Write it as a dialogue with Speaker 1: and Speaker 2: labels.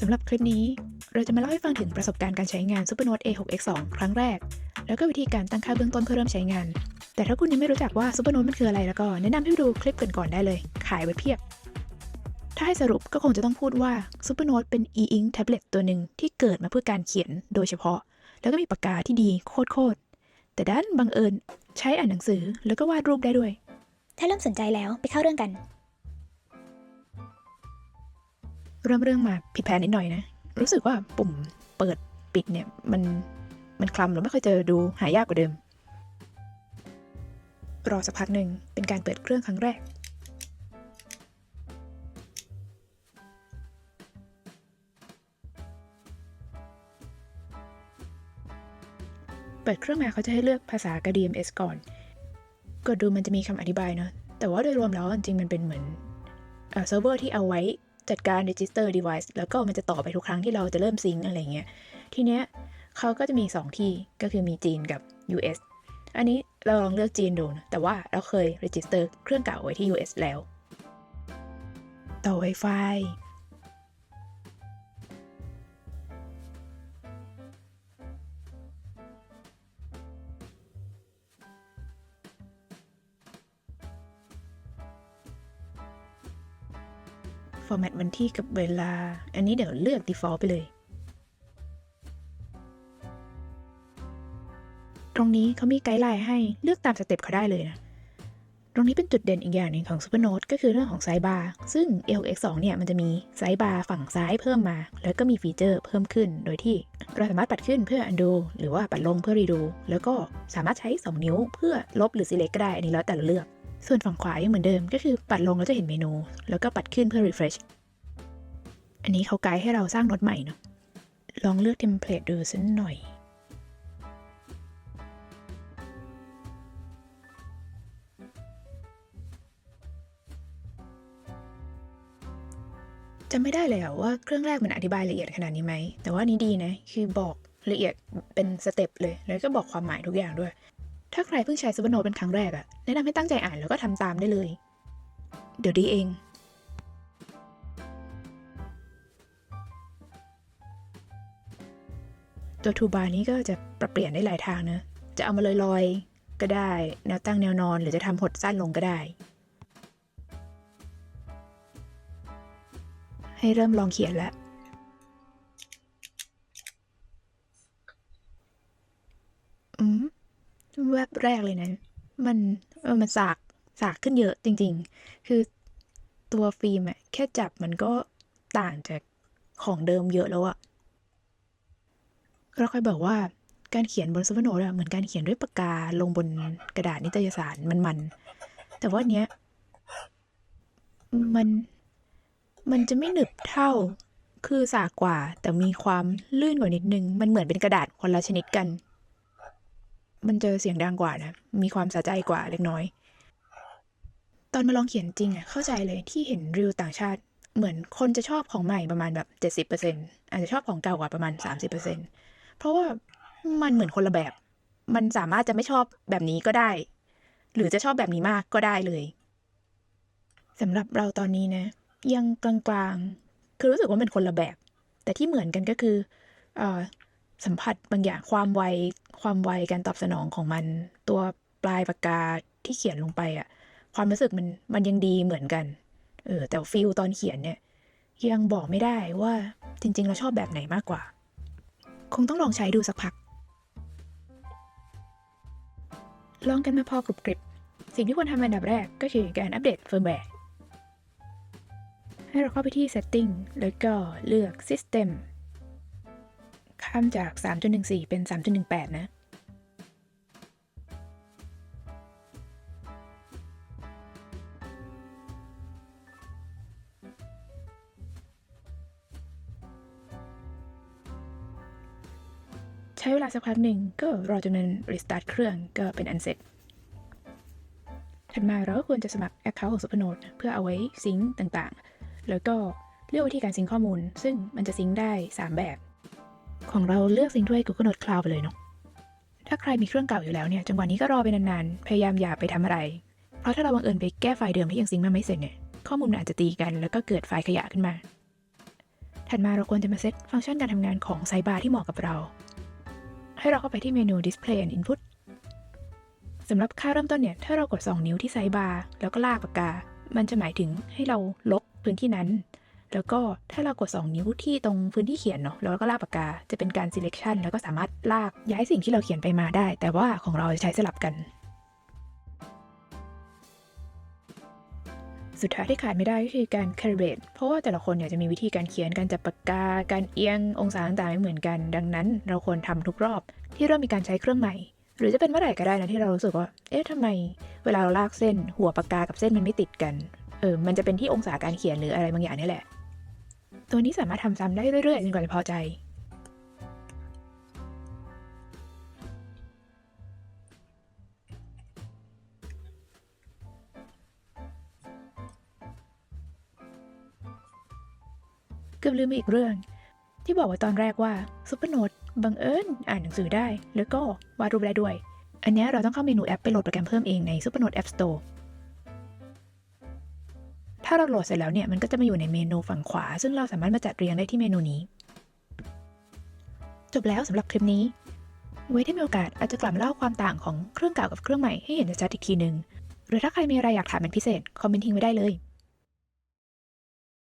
Speaker 1: สำหรับคลิปนี้เราจะมาเล่าให้ฟังถึงประสบการณ์การใช้งาน Supernote A6X2 ครั้งแรก แล้วก็วิธีการตั้งค่าเบื้องต้นเพื่อเริ่มใช้งาน แต่ถ้าคุณยังไม่รู้จักว่า Supernote มันคืออะไรแล้วก็แนะนำให้ดูคลิปกันก่อนได้เลย ขายไว้เพียบ ถ้าให้สรุปก็คงจะต้องพูดว่า Supernote เป็น e-ink tablet ตัวหนึ่งที่เกิดมาเพื่อการเขียนโดยเฉพาะ แล้วก็มีปากกาที่ดีโคตรๆแต่ด้านบังเอิญใช้อ่านหนังสือแล้วก็วาดรูปได้ด้วย
Speaker 2: ถ้าเริ่มสนใจแล้วไปเข้าเรื่องกัน
Speaker 1: เริ่มเรื่องมาผิดแผนนิดหน่อยนะ รู้สึกว่าปุ่มเปิดปิดเนี่ยมันมันคลำหรือไม่ค่อยเจอดูหายากกว่าเดิม รอสักพักหนึ่งเป็นการเปิดเครื่องครั้งแรก เปิดเครื่องมาเขาจะให้เลือกภาษากับ DMS ก่อนกดดูมันจะมีคำอธิบายเนาะแต่ว่าโดยรวมแล้วจริงๆมันเป็นเหมือนเซิร์ฟเวอร์ที่เอาไว้ จัดการ register device แล้วก็มันจะต่อไปทุกครั้งที่เราจะเริ่มซิงค์อะไรเงี้ย ทีเนี้ยเขาก็จะมี 2 ที่ก็คือมีจีนกับ US อันนี้เราลองเลือกจีนดูนะแต่ว่าเราเคย register เครื่องเก่าไว้ที่ US แล้ว ต่อ Wi-Fi ฟอร์แมตวันที่กับเวลา อันนี้เดี๋ยวเลือก default ไปเลย ตรงนี้เขามีไกด์ไลน์ให้เลือกตามสเต็ปเขาได้เลยนะ ตรงนี้เป็นจุดเด่นอีกอย่างหนึ่งของ Supernote ก็คือเรื่องของไซบาร์ ซึ่ง LX2 เนี่ยมันจะมีไซบาร์ฝั่งซ้ายเพิ่มมา แล้วก็มีฟีเจอร์เพิ่มขึ้น โดยที่เราสามารถปัดขึ้นเพื่อ undo หรือว่าปัดลงเพื่อ redo แล้วก็สามารถใช้ 2 นิ้วเพื่อลบหรือ select ก็ได้ อันนี้แล้วแต่เราเลือก ส่วนฝั่งขวายังเหมือนเดิม ก็คือปัดลงแล้วจะเห็นเมนู แล้วก็ปัดขึ้นเพื่อ refresh อันนี้เขาไกด์ให้เราสร้างโน้ตใหม่เนาะ ลองเลือกเทมเพลตดูสักหน่อยจำไม่ได้เลยอะว่าเครื่องแรกมันอธิบายละเอียดขนาดนี้ไหม แต่ว่านี้ดีนะ คือบอกละเอียดเป็นสเต็ปเลย แล้วก็บอกความหมายทุกอย่างด้วย ถ้าใครเพิ่งใช้ซูเปอร์โนตเป็นครั้งแรกอะแนะนำให้ตั้งใจอ่านแล้วก็ทำตามได้เลย เดี๋ยวดีเอง ตัวทูบาร์นี้ก็จะปรับเปลี่ยนได้หลายทางเนะ จะเอามาลอยๆ ก็ได้ แนวตั้งแนวนอนหรือจะทำหดสั้นลงก็ได้ ให้เริ่มลองเขียนแล้วอืม แวบแรกเลยนะ มันเออมันสากสากขึ้นเยอะจริง ๆ คือตัวฟิล์มอะแค่จับมันก็ต่างจากของเดิมเยอะแล้วอะเราเคยบอกว่าการเขียนบนซูเปอร์โนตเหมือนการเขียนด้วยปากกาลงบนกระดาษนิตยสารมันๆแต่ว่าอันเนี้ย มันมันจะไม่หนึบเท่าคือสากกว่า แต่มีความลื่นกว่านิดนึง มันเหมือนเป็นกระดาษคนละชนิดกัน มันเจะเสียงดังกว่านะ มีความสะใจกว่าเล็กน้อย ตอนมาลองเขียนจริงอะเข้าใจเลยที่เห็นรีวิวต่างชาติ เหมือนคนจะชอบของใหม่ประมาณแบบ 70%อาจจะชอบของเก่ากว่าประมาณ 30%เพราะว่ามันเหมือนคนละแบบ มันสามารถจะไม่ชอบแบบนี้ก็ได้ หรือจะชอบแบบนี้มากก็ได้เลยสำหรับเราตอนนี้นะ ยังกลางๆ คือรู้สึกว่าเป็นคนละแบบ แต่ที่เหมือนกันก็คืออสัมผัสบางอย่างความไว ความไวการตอบสนองของมัน ตัวปลายปากกาที่เขียนลงไปอะความรู้สึกมันมันยังดีเหมือนกัน เออ แต่ฟิลตอนเขียนเนี่ย ยังบอกไม่ได้ว่าจริง ๆ เราชอบแบบไหนมากกว่า คงต้องลองใช้ดูสักพัก ลองกันมาพอกรุบกริบ สิ่งที่ควรทำอันดับแรกก็คือการอัปเดตเฟิร์มแวร์ให้เราเข้าไปที่ Setting แล้วก็เลือก System ข้ามจาก 3.14 เป็น 3.18 นะ ช้เวลาสักพักหนึ่งก็รอจนมันรีสตาร์ทเครื่องก็เป็นอันเสร็จถัดมาเราก็ควรจะสมัคร Account ของ Supernote เพื่อเอาไว้ซิงค์ต่างๆ แล้วก็เลือกวิธีการซิงค์ข้อมูล ซึ่งมันจะซิงค์ได้ 3 แบบ ของเราเลือกซิงค์ด้วย Google Note Cloud ไปเลยเนาะ ถ้าใครมีเครื่องเก่าอยู่แล้วเนี่ย จังหวะนี้ก็รอไปนานๆ พยายามอย่าไปทำอะไร เพราะถ้าเราบังเอิญไปแก้ไฟล์เดิมที่ยังซิงค์มาไม่เสร็จเนี่ย ข้อมูลมันอาจจะตีกัน แล้วก็เกิดไฟล์ขยะขึ้นมา ถัดถัดมาเราควรจะมาเซตฟังก์ชันการทำงานของไซบาร์ที่เหมาะกับเรา ให้เราเข้าไปที่เมนู Display and Input สำหรับค่าเริ่มต้นเนี่ย ถ้าเรากด 2 นิ้วที่ไซบาร์แล้วก็ลากปากกา มันจะหมายถึงให้เราลบพื้นที่นั้น แล้วก็ถ้าเรากด 2 นิ้วที่ตรงพื้นที่เขียนเนาะแล้วก็ลากปากกา จะเป็นการ selection แล้วก็สามารถลากย้ายสิ่งที่เราเขียนไปมาได้ แต่ว่าของเราจะใช้สลับกัน สุดท้ายที่ขาดไม่ได้ก็คือการ calibrate เพราะว่าแต่ละคนเนี่ยจะมีวิธีการเขียนการจับปากกา การเอียงองศาต่างๆไม่เหมือนกัน ดังนั้น เราควรทำทุกรอบที่เริ่มมีการใช้เครื่องใหม่ หรือจะเป็นเมื่อไหร่ก็ได้นะที่เรารู้สึกว่า เอ๊ะทำไม เวลาเราลากเส้น หัวปากกากับเส้นมันไม่ติดกันเออมันจะเป็นที่องศาการเขียนหรืออะไรบางอย่างนี่แหละ ตัวนี้สามารถทำซ้ำได้เรื่อยๆจนกว่าจะพอใจ กือบลืมไปอีกเรื่อง ที่บอกไว้ตอนแรกว่าซุปเปอร์โนตบังเอิญอ่านหนังสือได้ แล้วก็วาดรูปได้ด้วย อันนี้เราต้องเข้าเมนูแอปไปโหลดโปรแกรมเพิ่มเองใน Supernote App Store ถ้าเราโหลดเสร็จแล้วเนี่ยมันก็จะมาอยู่ในเมนูฝั่งขวา ซึ่งเราสามารถมาจัดเรียงได้ที่เมนูนี้ จบแล้วสำหรับคลิปนี้ ไว้ที่มีโอกาสอาจจะกลับมาเล่าความต่างของเครื่องเก่ากับเครื่องใหม่ให้เห็นชัดอีกทีหนึ่งหรือถ้าใครมีอะไรอยากถามเป็นพิเศษคอมเมนต์ทิ้งไว้ได้เลย